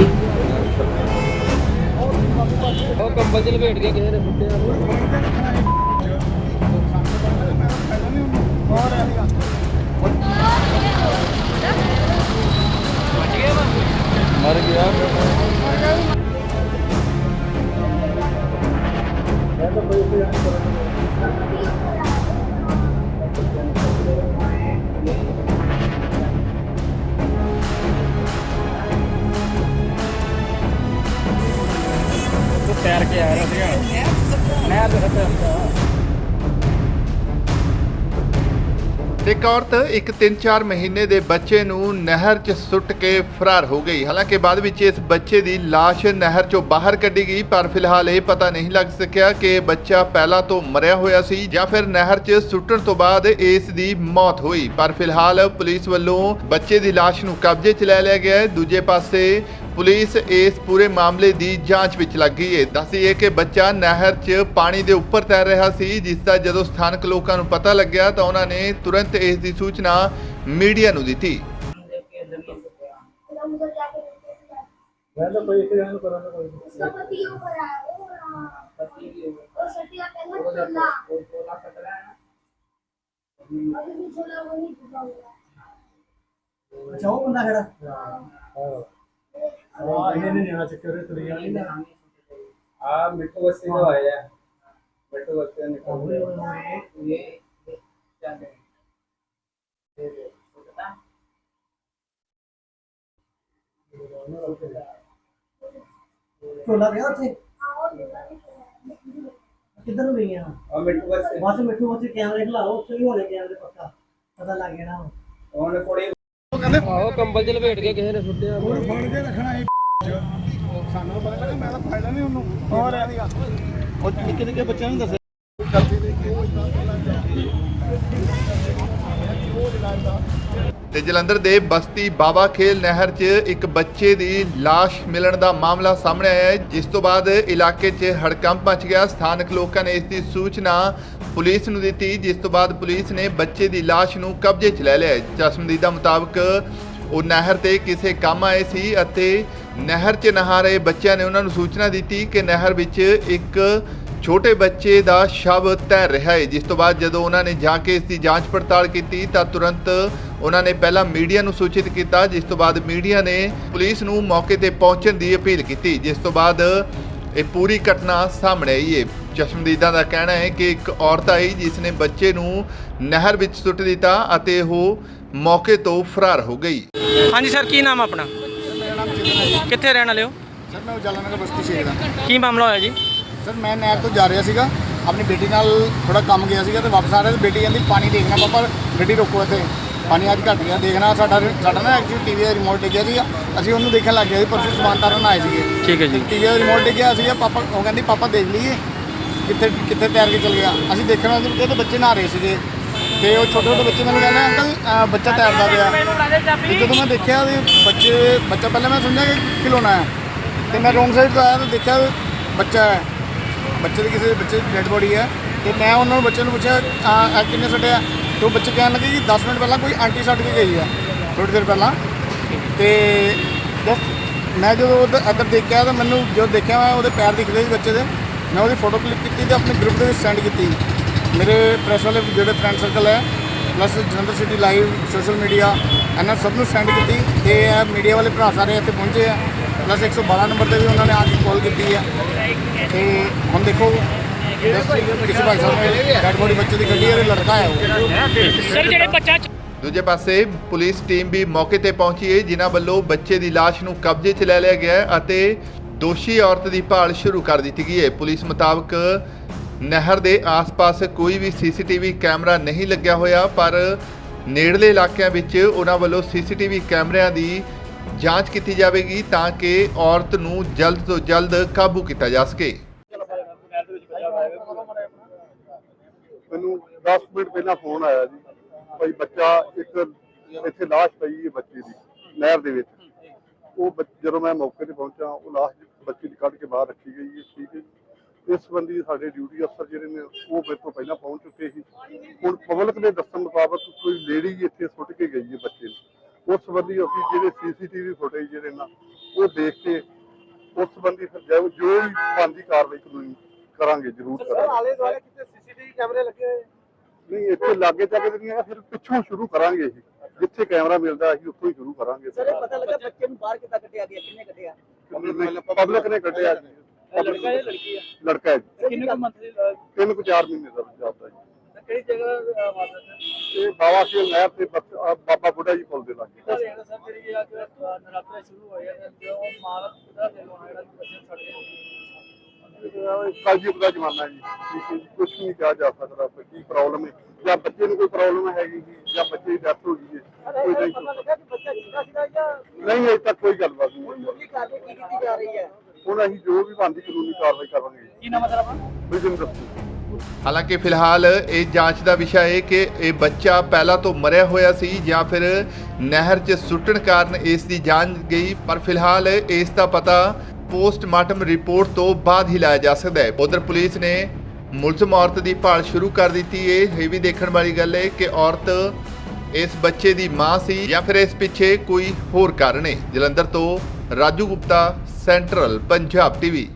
ਜੀ ਉਹ ਕੰਬਲ ਚ ਲਪੇਟ ਕੇ ਕਿਸੇ ਨੇ ਸੁੱਟਿਆ ਮਰ ਗਿਆ। ਉਹ ਇੱਕ ਔਰਤ ਇੱਕ 3-4 ਮਹੀਨੇ ਦੇ ਬੱਚੇ ਨੂੰ ਨਹਿਰ 'ਚ ਸੁੱਟ ਕੇ ਫਰਾਰ ਹੋ ਗਈ। ਹਾਲਾਂਕਿ ਬਾਅਦ ਵਿੱਚ ਇਸ ਬੱਚੇ ਦੀ ਲਾਸ਼ ਨਹਿਰ 'ਚੋਂ ਬਾਹਰ ਕੱਢੀ ਗਈ, ਪਰ ਫਿਲਹਾਲ ਇਹ ਪਤਾ ਨਹੀਂ ਲੱਗ ਸਕਿਆ ਕਿ ਇਹ ਬੱਚਾ ਪਹਿਲਾਂ ਤੋਂ ਮਰਿਆ ਹੋਇਆ ਸੀ ਜਾਂ ਫਿਰ ਨਹਿਰ 'ਚ ਸੁੱਟਣ ਤੋਂ ਬਾਅਦ ਇਸ ਦੀ ਮੌਤ ਹੋਈ। ਪਰ ਫਿਲਹਾਲ ਪੁਲਿਸ ਵੱਲੋਂ ਬੱਚੇ ਦੀ ਲਾਸ਼ ਨੂੰ ਕਬਜ਼ੇ 'ਚ ਲੈ ਲਿਆ ਗਿਆ ਹੈ। ਦੂਜੇ ਪਾਸੇ ਪੁਲਿਸ ਇਸ ਪੂਰੇ ਮਾਮਲੇ ਦੀ ਜਾਂਚ ਵਿੱਚ ਲੱਗ ਗਈ ਹੈ ਦੱਸੀਏ ਕਿ ਬੱਚਾ ਨਹਿਰ 'ਚ ਪਾਣੀ ਦੇ ਉੱਪਰ ਤੈਰ ਰਿਹਾ ਸੀ ਜਿਸ ਦਾ ਜਦੋਂ ਸਥਾਨਕ ਲੋਕਾਂ ਨੂੰ ਪਤਾ ਲੱਗਿਆ ਤਾਂ ਉਹਨਾਂ ਨੇ ਤੁਰੰਤ ਇਸ ਦੀ ਸੂਚਨਾ ਮੀਡੀਆ ਨੂੰ ਦਿੱਤੀ उधर जाके ਮੈਂ ਤਾਂ ਕੋਈ ਇੱਕ ਜਾਨ ਕਰਾਂ ਤਾਂ ਕੋਈ उसका पति ऊपर है वो वो सटिया पहले झूला अभी भी झूला वही झूला हुआ है ਅੱਛਾ ਉਹ ਬੰਦਾ ਖੜਾ ਹਾਂ ਇਹਨੇ ਨਿਆ ਚੱਕਰ ਤੁਰਿਆ ਨਹੀਂ ਆ ਮਿੱਟੂ ਵਸਤੀ ਦਾ ਆਇਆ ਮਿੱਟੂ ਵਸਤੀ ਨਿਕਲ ਰਿਹਾ ਇਹ ਜਾਂਦੇ ਇਹ ਦੇ ਸੁਣਦਾ ਟੋਲਾ ਗਿਆ ਉੱਥੇ? ਕਿੱਧਰ ਨੂੰ ਗਈਆਂ? ਆ ਮਿੱਠੂ ਬਸ ਬਸ ਮਿੱਠੂ ਬਸ ਕੈਮਰੇ ਖਲਾਓ, ਉੱਥੇ ਵੀ ਹੋ ਜਾਏ ਕੈਮਰੇ ਪੱਕਾ। ਪਤਾ ਲੱਗ ਜਾਣਾ ਹੁਣ। ਕੋੜੇ ਆਹੋ ਕੰਬਲ ਚ ਲਪੇਟ ਕੇ ਕਿਸੇ ਨੇ ਸੁੱਟਿਆ। ਫੜ ਕੇ ਰੱਖਣਾ ਇਹ ਸਾਨੂੰ ਪਤਾ ਲੱਗਾ ਮੈਂ ਤਾਂ ਫੜਦਾ ਨਹੀਂ ਉਹਨੂੰ। ਹੋਰ ਉਹ ਨਿੱਕੇ ਨਿੱਕੇ ਬੱਚਿਆਂ ਨੂੰ ਦੱਸਿਆ? ਤੇ ਜਲੰਧਰ ਦੇ ਬਸਤੀ ਬਾਬਾ ਖੇਲ ਨਹਿਰ 'ਚ ਇੱਕ ਬੱਚੇ ਦੀ ਲਾਸ਼ ਮਿਲਣ ਦਾ ਮਾਮਲਾ ਸਾਹਮਣੇ ਆਇਆ ਹੈ, ਜਿਸ ਤੋਂ ਬਾਅਦ ਇਲਾਕੇ 'ਚ ਹੜਕੰਪ ਮਚ ਗਿਆ। ਸਥਾਨਕ ਲੋਕਾਂ ਨੇ ਇਸ ਦੀ ਸੂਚਨਾ ਪੁਲਿਸ ਨੂੰ ਦਿੱਤੀ, ਜਿਸ ਤੋਂ ਬਾਅਦ ਪੁਲਿਸ ਨੇ ਬੱਚੇ ਦੀ ਲਾਸ਼ ਨੂੰ ਕਬਜ਼ੇ 'ਚ ਲੈ ਲਿਆ ਚਸ਼ਮਦੀਦਾ ਮੁਤਾਬਕ ਉਹ ਨਹਿਰ ਤੇ ਕਿਸੇ ਕੰਮ ਆਏ ਸੀ ਅਤੇ ਨਹਿਰ 'ਚ ਨਹਾ ਰਹੇ ਬੱਚਿਆਂ ਨੇ ਉਹਨਾਂ ਨੂੰ ਸੂਚਨਾ ਦਿੱਤੀ ਕਿ ਨਹਿਰ ਵਿੱਚ ਇੱਕ ਛੋਟੇ ਬੱਚੇ ਦਾ ਸ਼ਵ ਤੈਰ ਰਿਹਾ ਹੈ ਜਿਸ ਤੋਂ ਬਾਅਦ ਜਦੋਂ ਉਹਨਾਂ ਨੇ ਜਾ ਕੇ ਇਸ ਦੀ ਜਾਂਚ ਪੜਤਾਲ ਕੀਤੀ ਤਾਂ ਤੁਰੰਤ ਉਹਨਾਂ ਨੇ ਪਹਿਲਾਂ ਮੀਡੀਆ ਨੂੰ ਸੂਚਿਤ ਕੀਤਾ ਜਿਸ ਤੋਂ ਬਾਅਦ ਮੀਡੀਆ ਨੇ ਪੁਲਿਸ ਨੂੰ ਮੌਕੇ ਤੇ ਪਹੁੰਚਣ ਦੀ ਅਪੀਲ ਕੀਤੀ ਜਿਸ ਤੋਂ ਬਾਅਦ ਇਹ ਪੂਰੀ ਘਟਨਾ ਸਾਹਮਣੇ ਆਈ ਹੈ ਚਸ਼ਮਦੀਦਾਂ ਦਾ ਕਹਿਣਾ ਹੈ ਕਿ ਇੱਕ ਔਰਤ ਆਈ ਜਿਸ ਨੇ ਬੱਚੇ ਨੂੰ ਨਹਿਰ ਵਿੱਚ ਸੁੱਟ ਦਿੱਤਾ ਅਤੇ ਉਹ ਮੌਕੇ ਤੋਂ ਫਰਾਰ ਹੋ ਗਈ। ਹਾਂਜੀ ਸਰ ਕੀ ਨਾਮ ਆ ਆਪਣਾ? ਮੇਰਾ ਨਾਮ ਚਿੰਤਨ ਹੈ ਜੀ। ਕਿੱਥੇ ਰਹਿਣ ਵਾਲੇ ਹੋ? ਸਰ ਮੈਂ ਉਜਾਲਾ ਨਗਰ ਬਸਤੀ ਸ਼ੇਖ ਦਾ। ਕੀ ਮਾਮਲਾ ਹੋਇਆ ਜੀ? ਸਰ ਮੈਂ ਨਹਿਰ ਤੋਂ ਜਾ ਰਿਹਾ ਸੀਗਾ। ਆਪਣੀ ਬੇਟੀ ਨਾਲ ਥੋੜਾ ਕੰਮ ਗਿਆ ਸੀਗਾ ਤੇ ਵਾਪਸ ਆ ਰਿਹਾ ਤੇ ਬੇਟੀ ਕਹਿੰਦੀ ਪਾਣੀ ਦੇਖਣਾ ਪਾਪਾ ਗੱਡੀ ਰੋਕੋ ਇੱਥੇ। ਪਾਣੀ ਅੱਜ ਘੱਟ ਗਿਆ। ਦੇਖਣਾ ਸਾਡਾ ਸਾਡਾ ਨਾ ਐਕਚੁਅਲੀ ਟੀਵੀ ਦਾ ਰਿਮੋਟ ਡਿੱਗਿਆ ਸੀਗਾ। ਅਸੀਂ ਉਹਨੂੰ ਦੇਖਣ ਲੱਗ ਗਏ ਸੀ ਪਰਸੋਂ ਸਮਾਨ ਤਾਰਨ ਆਏ ਸੀਗੇ। ਠੀਕ ਹੈ ਜੀ। ਟੀਵੀ ਦਾ ਰਿਮੋਟ ਡਿੱਗਿਆ ਸੀਗਾ। ਪਾਪਾ ਉਹ ਕਹਿੰਦੀ ਪਾਪਾ ਦੇਖ ਲਈਏ ਕਿੱਥੇ ਕਿੱਥੇ ਤੈਰ ਕੇ ਚਲ ਗਿਆ। ਅਸੀਂ ਦੇਖਣ ਵਾਲੇ ਤੇ ਬੱਚੇ ਨਹਾ ਰਹੇ ਸੀਗੇ। ਤੇ ਉਹ ਛੋਟੇ ਛੋਟੇ ਬੱਚੇ ਮੈਨੂੰ ਕਹਿੰਦੇ ਅੰਕਲ ਬੱਚਾ ਤੈਰਦਾ ਪਿਆ। ਤੇ ਜਦੋਂ ਮੈਂ ਦੇਖਿਆ ਵੀ ਬੱਚੇ ਬੱਚਾ ਪਹਿਲਾਂ ਮੈਂ ਸਮਝਿਆ ਕਿ ਖਿਡੌਣਾ ਹੈ ਤੇ ਮੈਂ ਰੋਂਗ ਸਾਈਡ ਤੋਂ ਆਇਆ ਤਾਂ ਦੇਖਿਆ ਬੱਚਾ ਹੈ। ਬੱਚੇ ਦੀ ਕਿਸੇ ਬੱਚੇ ਦੀ ਡੈਡ ਬੋਡੀ ਹੈ ਤੇ ਮੈਂ ਉਹਨਾਂ ਨੂੰ ਬੱਚੇ ਨੂੰ ਪੁੱਛਿਆ, ਆ, ਇਹ ਕਿੰਨੇ ਸੱਟਿਆ ਤੇ ਉਹ ਬੱਚੇ ਕਹਿਣ ਲੱਗੇ ਕਿ 10 ਮਿੰਟ ਪਹਿਲਾਂ ਕੋਈ ਆਂਟੀ ਸੱਟ ਕੇ ਗਈ ਹੈ ਥੋੜੀ ਦੇਰ ਪਹਿਲਾਂ। ਤੇ ਜਸਟ ਮੈਂ ਜਦੋਂ ਉੱਧਰ ਇੱਧਰ ਦੇਖਿਆ ਤਾਂ ਮੈਨੂੰ ਜੋ ਦੇਖਿਆ ਮੈਂ ਉਹਦੇ ਪੈਰ ਦਿਖਦੇ ਸੀ ਬੱਚੇ ਦੇ, ਮੈਂ ਉਹਦੀ ਫੋਟੋ ਕਲਿੱਕ ਕੀਤੀ ਤੇ ਆਪਣੇ ਗਰੁੱਪ ਦੇ ਵਿੱਚ ਸੈਂਡ ਕੀਤੀ। ਮੇਰੇ ਪ੍ਰੈਸ ਵਾਲੇ ਜਿਹੜੇ ਫਰੈਂਡ ਸਰਕਲ ਹੈ plus Jalandhar city live social media ਇਹਨਾਂ ਸਭ ਨੂੰ ਸੈਂਡ ਕੀਤੀ। ਤੇ ਇਹ ਮੀਡੀਆ ਵਾਲੇ ਭਰਾ ਸਾਰੇ ਇੱਥੇ ਪਹੁੰਚੇ ਆ। ਪਲੱਸ 112 ਨੰਬਰ ਤੇ ਵੀ ਉਹਨਾਂ ਨੇ ਆ ਕੇ ਕਾਲ ਕੀਤੀ ਹੈ ਤੇ ਹੁਣ ਦੇਖੋ ਕਿਸੇ ਭਾਈ ਸਾਹਿਬ ਨੇ ਡੈਡ ਬੋਡੀ ਬੱਚੇ ਦੀ ਕੱਢੀ ਹੈ ਲੜਕਾ ਹੈ ਉਹ। ਸਰ ਜਿਹੜੇ ਬੱਚਾ ਦੂਜੇ ਪਾਸੇ ਪੁਲਿਸ ਟੀਮ ਵੀ ਮੌਕੇ ਤੇ ਪਹੁੰਚੀ ਹੈ ਜਿਨ੍ਹਾਂ ਵੱਲੋਂ ਬੱਚੇ ਦੀ ਲਾਸ਼ ਨੂੰ ਕਬਜ਼ੇ 'ਚ ਲੈ ਲਿਆ ਗਿਆ ਹੈ ਅਤੇ ਦੋਸ਼ੀ ਔਰਤ ਦੀ ਭਾਲ ਸ਼ੁਰੂ ਕਰ ਦਿੱਤੀ ਗਈ ਹੈ। ਪੁਲਿਸ ਮੁਤਾਬਕ ਨਹਿਰ ਦੇ ਆਸ-ਪਾਸ ਕੋਈ ਵੀ ਸੀਸੀਟੀਵੀ ਕੈਮਰਾ ਨਹੀਂ ਲੱਗਿਆ ਹੋਇਆ ਪਰ ਨੇੜਲੇ ਇਲਾਕਿਆਂ ਵਿੱਚ ਉਹਨਾਂ ਵੱਲੋਂ ਸੀਸੀਟੀਵੀ ਕੈਮਰਿਆਂ ਦੀ ਜਾਂਚ ਕੀਤੀ ਜਾਵੇਗੀ ਤਾਂ ਕਿ ਔਰਤ ਨੂੰ ਜਲਦ ਤੋਂ ਜਲਦ ਕਾਬੂ ਕੀਤਾ ਜਾ ਸਕੇ। ਮੈਨੂੰ 10 ਮਿੰਟ ਪਹਿਲਾਂ ਫੋਨ ਆਇਆ ਜੀ। ਭਾਈ ਬੱਚਾ ਇੱਕ ਇੱਥੇ ਲਾਸ਼ ਪਈ ਹੈ ਬੱਚੇ ਦੀ, ਨਹਿਰ ਦੇ ਵਿੱਚ। ਉਹ ਬੱਚ- ਜਦੋਂ ਮੈਂ ਮੌਕੇ ਤੇ ਪਹੁੰਚਾ ਉਹ ਲਾਸ਼ ਬੱਚੇ ਦੀ ਕੱਢ ਕੇ ਬਾਹਰ ਰੱਖੀ ਗਈ ਹੈ, ਠੀਕ ਹੈ ਜੀ। ਇਸ ਸੰਬੰਧੀ ਸਾਡੇ ਡਿਊਟੀ ਅਫਸਰ ਜਿਹੜੇ ਨੇ, ਉਹ ਮੇਰੇ ਤੋਂ ਪਹਿਲਾਂ ਪਹੁੰਚ ਚੁੱਕੇ ਸੀ। ਹੁਣ ਪਬਲਿਕ ਦੇ ਦੱਸਣ ਮੁਤਾਬਕ ਕੋਈ ਲੇਡੀ ਇੱਥੇ ਸੁੱਟ ਕੇ ਗਈ ਹੈ ਬੱਚੇ ਨੂੰ। ਉਸ ਸੰਬੰਧੀ ਅਸੀਂ ਜਿਹੜੇ ਸੀਸੀਟੀਵੀ ਫੁਟੇਜ ਜਿਹੜੇ ਨਾ ਉਹ ਦੇਖ ਕੇ ਉਸ ਸੰਬੰਧੀ ਫਿਰ ਜੋ ਜੋ ਵੀ ਬਣਦੀ ਕਾਰਵਾਈ ਕਾਨੂੰਨੀ ਕਰਾਂਗੇ ਜ਼ਰੂਰ ਕਰਾਂਗੇ। ਆਲੇ ਦੁਆਲੇ ਕਿਤੇ ਸੀਸੀਟੀਵੀ ਕੈਮਰੇ ਲੱਗੇ ਹੋਏ? ਨਹੀਂ ਇੱਥੇ ਲਾਗੇ ਤੱਕ ਤੇ ਨਹੀਂ ਹੈਗਾ ਫਿਰ ਪਿੱਛੋਂ ਸ਼ੁਰੂ ਕਰਾਂਗੇ ਅਸੀਂ। ਜਿੱਥੇ ਕੈਮਰਾ ਮਿਲਦਾ ਅਸੀਂ ਉੱਥੋਂ ਹੀ ਸ਼ੁਰੂ ਕਰਾਂਗੇ। ਸਰ ਇਹ ਪਤਾ ਲੱਗਾ ਬੱਚੇ ਨੂੰ ਬਾਹਰ ਕਿੱਦਾਂ ਕੱਢਿਆ ਗਿਆ ਕਿੰਨੇ ਕੱਢਿਆ ਪਬਲਿਕ ਨੇ ਕੱਢਿਆ। ਜੀ ਲੜਕਾ ਜਾਂ ਲੜਕੀ ਆ? ਲੜਕਾ ਹੈ ਕਿੰਨੇ ਕੁ ਮੰਥਲੀ ਤਿੰਨ ਕੁ ਚਾਰ ਮਹੀਨੇ ਦਾ ਜਾਂਦਾ ਜੀ। ਕਿਹੜੀ ਜਗ੍ਹਾ ਵਾਰਦਾਤ ਹੈ ਇਹ ਬਾਬਾ ਕੇ ਨਹਿਰ ਤੇ ਬਸ- ਅਹ ਬਾਬਾ ਬੁੱਢਾ ਜੀ ਪੁੱਲ ਦੇ ਲਾਗੇ। ਕਿਹੜਾ ਦੇਖ ਸਰ ਜਿਹੜੀ ਅੱਜ ਨਰਾਤਰੇ ਸ਼ੁਰੂ ਹੋਏ ਆ ਤੇ ਜੋ ਕਿਹਦਾ ਦੇ ਲੋਣਾ ਜਿਹੜਾ ਬੱਚੇ ਛੱਡ ਕਲਯੁਗ ਦਾ ਜ਼ਮਾਨਾ ਜੀ। ਕੁਝ ਨਹੀਂ ਕਿਹਾ ਜਾ ਸਕਦਾ ਵੀ ਕੀ ਪ੍ਰੋਬਲਮ ਹੈ। ਜਾਂ ਬੱਚੇ ਨੂੰ ਕੋਈ ਪ੍ਰੋਬਲਮ ਹੈਗੀ ਜੀ ਜਾਂ ਬੱਚੇ ਦੀ ਡੈਥ ਹੋ ਗਈ ਹੈ। ਕੋਈ ਨਹੀਂ। ਪਤਾ ਲੱਗਾ ਕਿ ਬੱਚਾ ਜਿੰਦਾ ਸੀਗਾ ਜਾਂ ਨਹੀਂ ਅਜੇ ਤੱਕ ਕੋਈ ਗੱਲਬਾਤ ਨਹੀਂ ਹੋਈ। ਕੀ ਕਾਰਵਾਈ ਕੀਤੀ ਜਾ ਰਹੀ ਹੈ? ਹੁਣ ਅਸੀਂ ਜੋ ਵੀ ਬਣਦੀ ਕਾਨੂੰਨੀ ਕਾਰਵਾਈ ਕਰਾਂਗੇ ਕੀ ਨਾਮ ਹੈ ਤੇਰਾ ਆਪਣਾ? ਵਿਜਨ ਦੱਸੋ ਹਾਲਾਂਕਿ ਫਿਲਹਾਲ ਇਹ ਜਾਂਚ ਦਾ ਵਿਸ਼ਾ ਹੈ ਕਿ ਇਹ ਬੱਚਾ ਪਹਿਲਾਂ ਤੋਂ ਮਰਿਆ ਹੋਇਆ ਸੀ ਜਾਂ ਫਿਰ ਨਹਿਰ 'ਚ ਸੁੱਟਣ ਕਾਰਨ ਇਸ ਦੀ ਜਾਨ ਗਈ, ਪਰ ਫਿਲਹਾਲ ਇਸ ਦਾ ਪਤਾ ਪੋਸਟਮਾਰਟਮ ਰਿਪੋਰਟ ਤੋਂ ਬਾਅਦ ਹੀ ਲਾਇਆ ਜਾ ਸਕਦਾ ਹੈ। ਉਧਰ ਪੁਲਿਸ ਨੇ ਮੁਲਜ਼ਮ ਔਰਤ ਦੀ ਭਾਲ ਸ਼ੁਰੂ ਕਰ ਦਿੱਤੀ। ਹੈ ਇਹ ਵੀ ਦੇਖਣ ਵਾਲੀ ਗੱਲ ਹੈ ਕਿ ਔਰਤ ਇਸ ਬੱਚੇ ਦੀ ਮਾਂ ਸੀ ਜਾਂ ਫਿਰ ਇਸ ਪਿੱਛੇ ਕੋਈ ਹੋਰ ਕਾਰਨ ਹੈ। ਜਲੰਧਰ ਤੋਂ ਰਾਜੂ ਗੁਪਤਾ ਸੈਂਟਰਲ ਪੰਜਾਬ ਟੀਵੀ